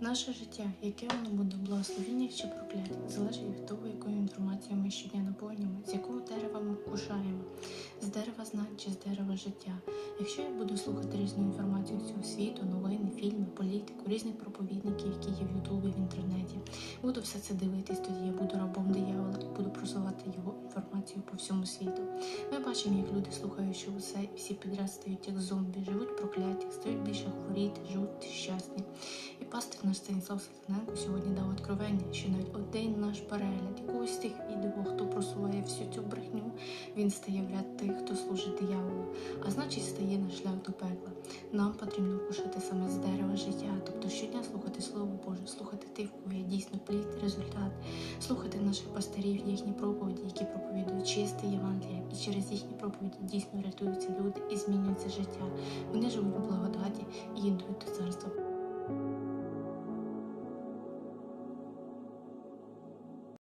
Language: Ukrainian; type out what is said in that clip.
Наше життя, яке воно буде благословіння чи прокляття, залежить від того, якою інформацією ми щодня наповнюємо, з якого дерева ми кушаємо, з дерева знань чи з дерева життя. Якщо я буду слухати різну інформацію цього світу, новини, фільми, політику, різних проповідників, які є в Ютубі, в інтернеті, буду все це дивитись, тоді я буду рабом диявола і буду просувати його інформацію по всьому світу. Ми бачимо, як люди, слухаючи усе, всі підряд стають як зомбі, живуть прокляті, стають більше хворіти, пастир наш Станіслав Сатаненко сьогодні дав откровення, що навіть один наш перегляд якогось тих відео, хто просуває всю цю брехню, він стає в ряд тих, хто служить дияволу, а значить стає на шлях до пекла. Нам потрібно кушати саме з дерева життя, тобто щодня слухати Слово Боже, слухати тих, у кого є дійсно плід, результат, слухати наших пастирів, їхні проповіді, які проповідують чисте Євангеліє, і через їхні проповіді дійсно рятуються люди і змінюється життя. Вони живуть в благодаті і йдуть до царства.